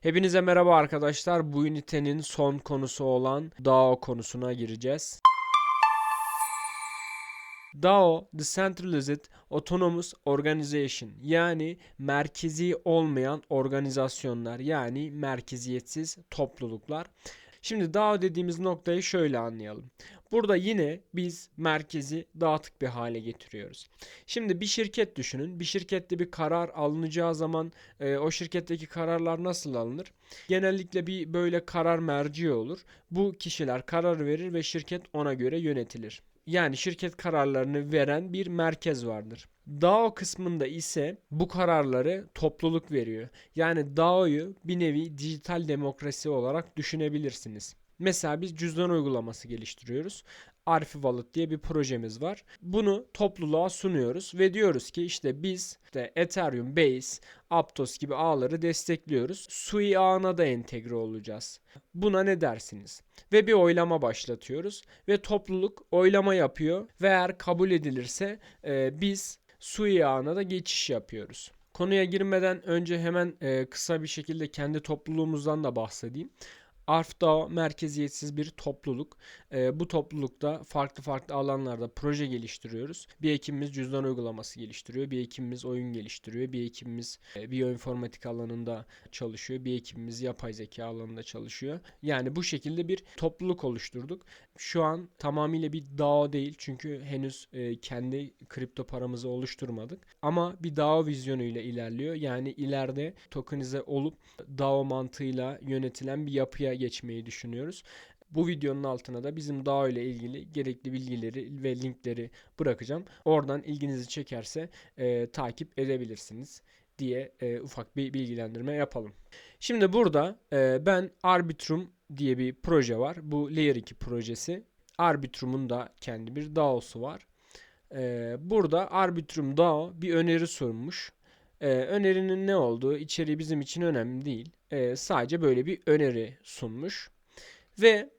Hepinize merhaba arkadaşlar. Bu ünitenin son konusu olan DAO konusuna gireceğiz. DAO, Decentralized Autonomous Organization yani merkezi olmayan organizasyonlar yani merkeziyetsiz topluluklar. Şimdi DAO dediğimiz noktayı şöyle anlayalım. Burada yine biz merkezi dağıtık bir hale getiriyoruz. Şimdi bir şirket düşünün. Bir şirkette bir karar alınacağı zaman e, o şirketteki kararlar nasıl alınır? Genellikle bir böyle karar merci olur. Bu kişiler karar verir ve şirket ona göre yönetilir. Yani şirket kararlarını veren bir merkez vardır. DAO kısmında ise bu kararları topluluk veriyor. Yani DAO'yu bir nevi dijital demokrasi olarak düşünebilirsiniz. Mesela biz cüzdan uygulaması geliştiriyoruz. Arfi Wallet diye bir projemiz var. Bunu topluluğa sunuyoruz ve diyoruz ki işte biz de Ethereum, Base, Aptos gibi ağları destekliyoruz. Sui ağına da entegre olacağız. Buna ne dersiniz? Ve bir oylama başlatıyoruz ve topluluk oylama yapıyor ve eğer kabul edilirse e, biz Sui ağına da geçiş yapıyoruz. Konuya girmeden önce hemen e, kısa bir şekilde kendi topluluğumuzdan da bahsedeyim. ARFDAO merkeziyetsiz bir topluluk. Ee, bu toplulukta farklı farklı alanlarda proje geliştiriyoruz. Bir ekibimiz cüzdan uygulaması geliştiriyor. Bir ekibimiz oyun geliştiriyor. Bir ekibimiz e, biyoinformatik alanında çalışıyor. Bir ekibimiz yapay zeka alanında çalışıyor. Yani bu şekilde bir topluluk oluşturduk. Şu an tamamıyla bir DAO değil çünkü henüz e, kendi kripto paramızı oluşturmadık. Ama bir DAO vizyonuyla ilerliyor. Yani ileride tokenize olup DAO mantığıyla yönetilen bir yapıya geçmeyi düşünüyoruz. Bu videonun altına da bizim DAO ile ilgili gerekli bilgileri ve linkleri bırakacağım. Oradan ilginizi çekerse e, takip edebilirsiniz diye e, ufak bir bilgilendirme yapalım. Şimdi burada e, ben Arbitrum diye bir proje var. Bu Layer 2 projesi. Arbitrum'un da kendi bir DAO'su var. E, burada Arbitrum DAO bir öneri sunmuş. E, önerinin ne olduğu içeriği bizim için önemli değil. E, sadece böyle bir öneri sunmuş. Ve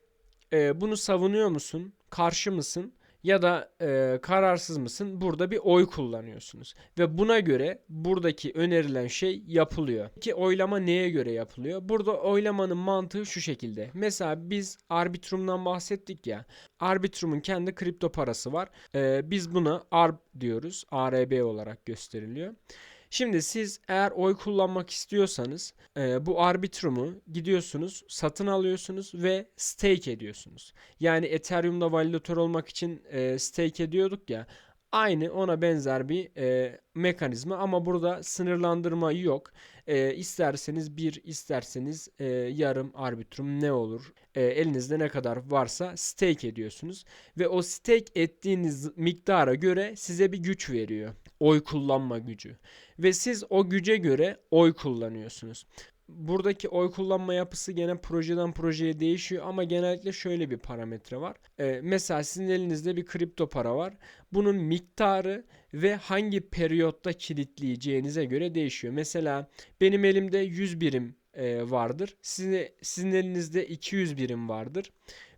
e, bunu savunuyor musun? Karşı mısın? Ya da e, kararsız mısın? Burada bir oy kullanıyorsunuz. Ve buna göre buradaki önerilen şey yapılıyor. Ki oylama neye göre yapılıyor? Burada oylamanın mantığı şu şekilde. Mesela biz Arbitrum'dan bahsettik ya. Arbitrum'un kendi kripto parası var. E, biz buna ARB diyoruz. ARB olarak gösteriliyor. Şimdi siz eğer oy kullanmak istiyorsanız e, bu Arbitrum'u gidiyorsunuz, satın alıyorsunuz ve stake ediyorsunuz. Yani Ethereum'da validatör olmak için e, stake ediyorduk ya. Aynı ona benzer bir e, mekanizma ama burada sınırlandırma yok. E, isterseniz bir, isterseniz e, yarım arbitrum ne olur? E, elinizde ne kadar varsa stake ediyorsunuz ve o stake ettiğiniz miktara göre size bir güç veriyor. Oy kullanma gücü. Ve siz o güce göre oy kullanıyorsunuz buradaki oy kullanma yapısı gene projeden projeye değişiyor ama genellikle şöyle bir parametre var. Ee, mesela sizin elinizde bir kripto para var. Bunun miktarı ve hangi periyotta kilitleyeceğinize göre değişiyor. Mesela benim elimde 100 birim e, vardır. Sizin, sizin elinizde 200 birim vardır.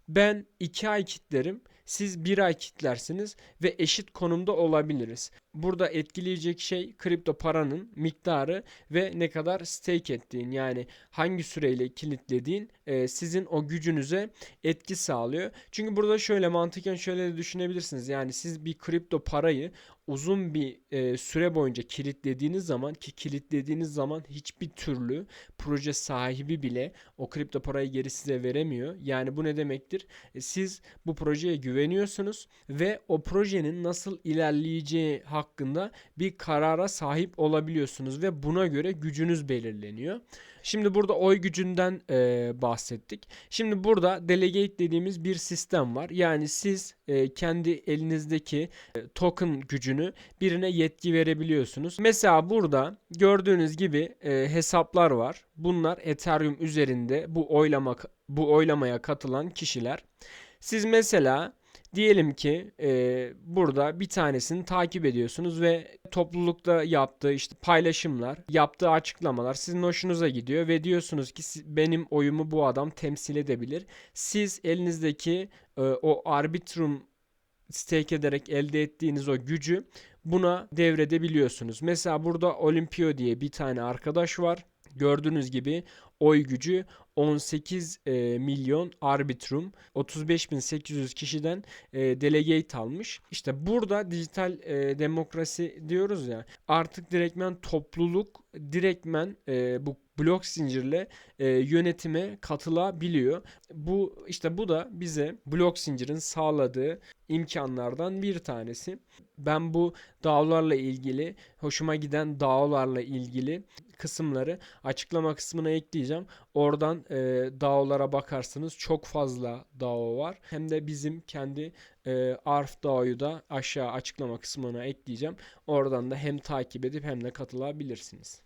Ben 2 ay kitlerim. Siz 1 ay kitlersiniz ve eşit konumda olabiliriz. Burada etkileyecek şey kripto paranın miktarı ve ne kadar stake ettiğin yani hangi süreyle kilitlediğin e, sizin o gücünüze etki sağlıyor. Çünkü burada şöyle mantıken şöyle de düşünebilirsiniz. Yani siz bir kripto parayı uzun bir e, süre boyunca kilitlediğiniz zaman ki kilitlediğiniz zaman hiçbir türlü proje sahibi bile o kripto parayı geri size veremiyor. Yani bu ne demektir? E, siz bu projeye güveniyorsunuz ve o projenin nasıl ilerleyeceği hakkında bir karara sahip olabiliyorsunuz ve buna göre gücünüz belirleniyor. Şimdi burada oy gücünden e, bahsettik. Şimdi burada delegate dediğimiz bir sistem var. Yani siz e, kendi elinizdeki e, token gücünü birine yetki verebiliyorsunuz. Mesela burada gördüğünüz gibi e, hesaplar var. Bunlar Ethereum üzerinde bu oylama bu oylamaya katılan kişiler. Siz mesela Diyelim ki e, burada bir tanesini takip ediyorsunuz ve toplulukta yaptığı işte paylaşımlar, yaptığı açıklamalar sizin hoşunuza gidiyor ve diyorsunuz ki benim oyumu bu adam temsil edebilir. Siz elinizdeki e, o arbitrum stake ederek elde ettiğiniz o gücü buna devredebiliyorsunuz. Mesela burada Olimpio diye bir tane arkadaş var. Gördüğünüz gibi oy gücü 18 e, milyon arbitrum 35.800 kişiden e, delegate almış. İşte burada dijital e, demokrasi diyoruz ya artık direktmen topluluk direktmen e, bu blok zincirle e, yönetime katılabiliyor. Bu işte bu da bize blok zincirin sağladığı imkanlardan bir tanesi. Ben bu dağlarla ilgili hoşuma giden dağlarla ilgili kısımları açıklama kısmına ekleyeceğim. Oradan e, DAO'lara bakarsanız çok fazla DAO var. Hem de bizim kendi e, ARF DAO'yu da aşağı açıklama kısmına ekleyeceğim. Oradan da hem takip edip hem de katılabilirsiniz.